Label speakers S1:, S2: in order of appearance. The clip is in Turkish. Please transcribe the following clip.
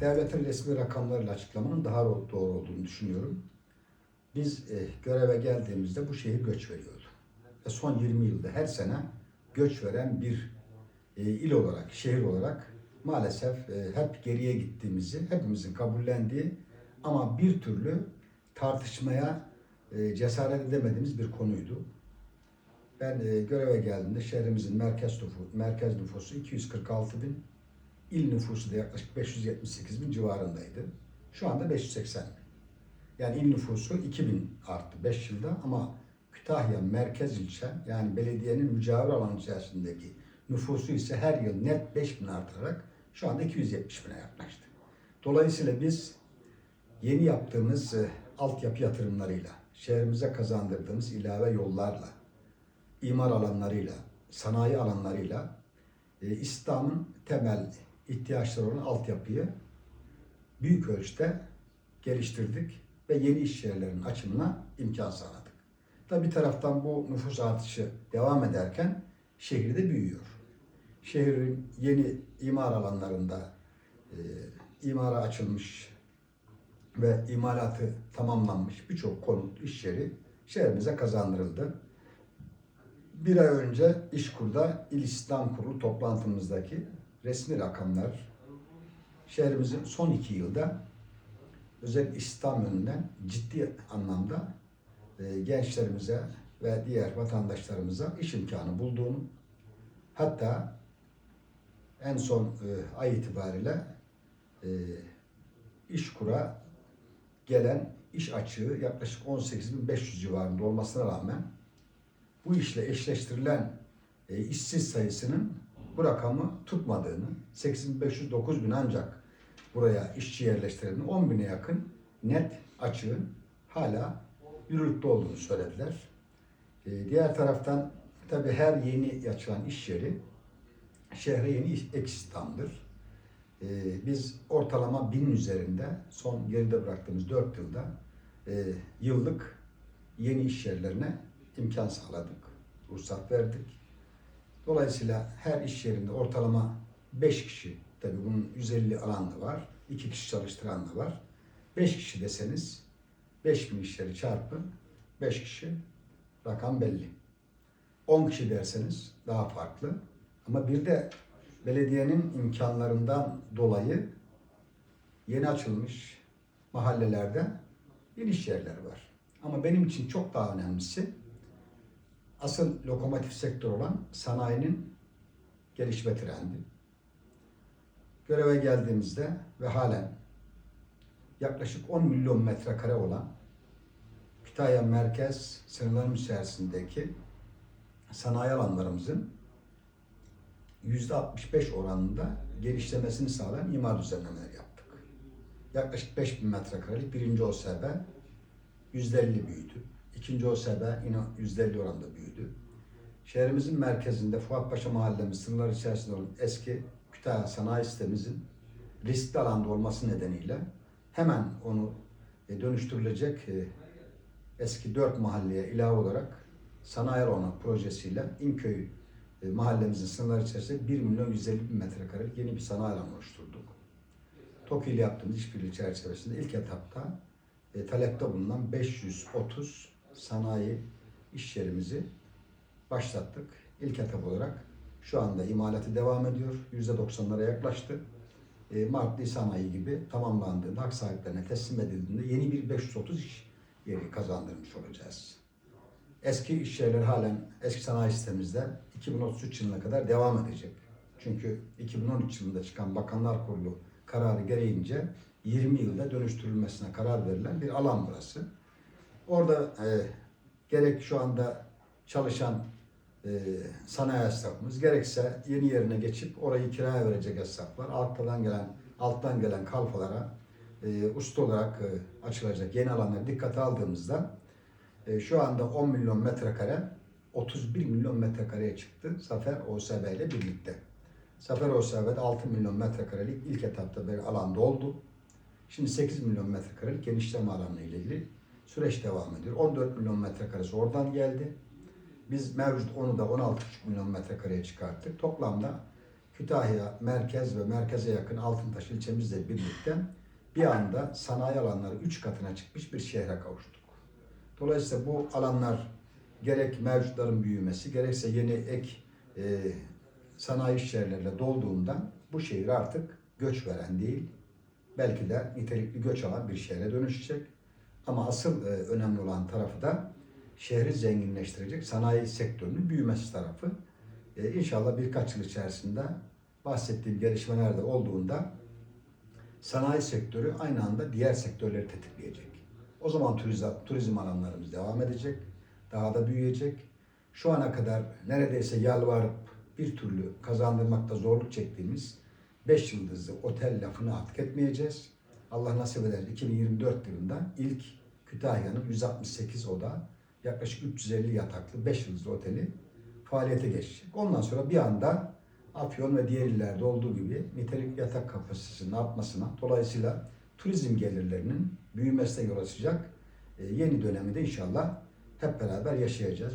S1: devletin resmi rakamlarıyla açıklamanın daha doğru olduğunu düşünüyorum. Biz e, göreve geldiğimizde bu şehir göç veriyordu. Ve son 20 yılda her sene göç veren bir e, il olarak, şehir olarak maalesef e, hep geriye gittiğimizi hepimizin kabullendiği ama bir türlü tartışmaya e, cesaret edemediğimiz bir konuydu. Ben e, göreve geldiğimde şehrimizin merkez nüfusu, merkez nüfusu 246 bin, il nüfusu da yaklaşık 578 bin civarındaydı. Şu anda 580 bin. Yani il nüfusu 2000 arttı 5 yılda ama Kütahya merkez ilçe yani belediyenin mücavir alan içerisindeki nüfusu ise her yıl net 5000 artırarak şu anda 270 bine yaklaştı. Dolayısıyla biz yeni yaptığımız e, altyapı yatırımlarıyla, şehrimize kazandırdığımız ilave yollarla, imar alanlarıyla, sanayi alanlarıyla e, İslam'ın temel ihtiyaçları olan altyapıyı büyük ölçüde geliştirdik ve yeni iş yerlerinin açımına imkan sağladık. Tabi bir taraftan bu nüfus artışı devam ederken şehir de büyüyor. Şehrin yeni imar alanlarında e, imara açılmış ve imalatı tamamlanmış birçok konut, iş yeri şehrimize kazandırıldı. Bir ay önce İşkur'da İl İstihdam Kurulu toplantımızdaki resmi rakamlar şehrimizin son iki yılda özel İslam yönünden ciddi anlamda e, gençlerimize ve diğer vatandaşlarımıza iş imkanı bulduğunu hatta en son e, ay itibariyle e, İşkur'a gelen iş açığı yaklaşık 18.500 civarında olmasına rağmen bu işle eşleştirilen e, işsiz sayısının bu rakamı tutmadığını, 8500-9000 ancak buraya işçi yerleştirildiğini, 10 bine yakın net açığın hala yürürlükte olduğunu söylediler. E, diğer taraftan tabii her yeni açılan iş yeri şehre yeni ek istihdamdır. E, biz ortalama bin üzerinde son geride bıraktığımız 4 yılda e, yıllık yeni iş yerlerine imkan sağladık, ruhsat verdik. Dolayısıyla her iş yerinde ortalama 5 kişi, tabii bunun 150 alan da var, 2 kişi çalıştıran da var. 5 kişi deseniz 5000 iş yeri çarpı 5 kişi rakam belli. 10 kişi derseniz daha farklı. Ama bir de belediyenin imkanlarından dolayı yeni açılmış mahallelerde yeni iş yerleri var. Ama benim için çok daha önemlisi asıl lokomotif sektör olan sanayinin gelişme trendi. Göreve geldiğimizde ve halen yaklaşık 10 milyon metrekare olan Kütahya merkez sınırlarının içerisindeki sanayi alanlarımızın %65 oranında genişlemesini sağlayan imar düzenlemeler yaptık. Yaklaşık 5000 metrekarelik birinci OSB %50 büyüdü. İkinci OSB yine %50 oranda büyüdü. Şehrimizin merkezinde Fuatpaşa mahallemiz sınırlar içerisinde olan eski Kütahya sanayi sitemizin riskli alanda olması nedeniyle hemen onu e, dönüştürülecek e, eski dört mahalleye ilave olarak sanayi alanı projesiyle İnköy e, mahallemizin sınırları içerisinde 1 milyon 150 bin metrekarelik yeni bir sanayi alanı oluşturduk. TOKİ ile yaptığımız işbirliği çerçevesinde ilk etapta e, talepte bulunan 530 sanayi iş yerimizi başlattık. İlk etap olarak şu anda imalatı devam ediyor. %90'lara yaklaştı. E, Mart, Nisan ayı gibi tamamlandığında, hak sahiplerine teslim edildiğinde yeni bir 530 iş yeri kazandırmış olacağız. Eski iş yerleri halen eski sanayi sistemimizde 2033 yılına kadar devam edecek. Çünkü 2013 yılında çıkan Bakanlar Kurulu kararı gereğince 20 yılda dönüştürülmesine karar verilen bir alan burası. Orada e, gerek şu anda çalışan e, sanayi esnafımız gerekse yeni yerine geçip orayı kiraya verecek esnaflar alttan gelen alttan gelen kalfalara e, usta olarak e, açılacak yeni alanları dikkate aldığımızda e, şu anda 10 milyon metrekare 31 milyon metrekareye çıktı Zafer OSB ile birlikte. Zafer OSB'de 6 milyon metrekarelik ilk etapta bir alan doldu. Şimdi 8 milyon metrekarelik genişleme alanı ile ilgili süreç devam ediyor. 14 milyon metrekaresi oradan geldi. Biz mevcut onu da 16,5 milyon metrekareye çıkarttık. Toplamda Kütahya merkez ve merkeze yakın Altıntaş ilçemizle birlikte bir anda sanayi alanları 3 katına çıkmış bir şehre kavuştuk. Dolayısıyla bu alanlar gerek mevcutların büyümesi gerekse yeni ek e, sanayi iş yerleriyle dolduğundan bu şehir artık göç veren değil, belki de nitelikli göç alan bir şehre dönüşecek. Ama asıl e, önemli olan tarafı da şehri zenginleştirecek sanayi sektörünün büyümesi tarafı. E, inşallah birkaç yıl içerisinde bahsettiğim gelişmeler de olduğunda sanayi sektörü aynı anda diğer sektörleri tetikleyecek. O zaman turizm, turizm alanlarımız devam edecek, daha da büyüyecek. Şu ana kadar neredeyse yalvarıp bir türlü kazandırmakta zorluk çektiğimiz 5 yıldızlı otel lafını artık etmeyeceğiz. Allah nasip eder 2024 yılında ilk Kütahya'nın 168 oda yaklaşık 350 yataklı 5 yıldızlı oteli faaliyete geçecek. Ondan sonra bir anda Afyon ve diğer illerde olduğu gibi nitelikli yatak kapasitesinin artmasına dolayısıyla turizm gelirlerinin büyümesine yol açacak e, yeni dönemi de inşallah hep beraber yaşayacağız.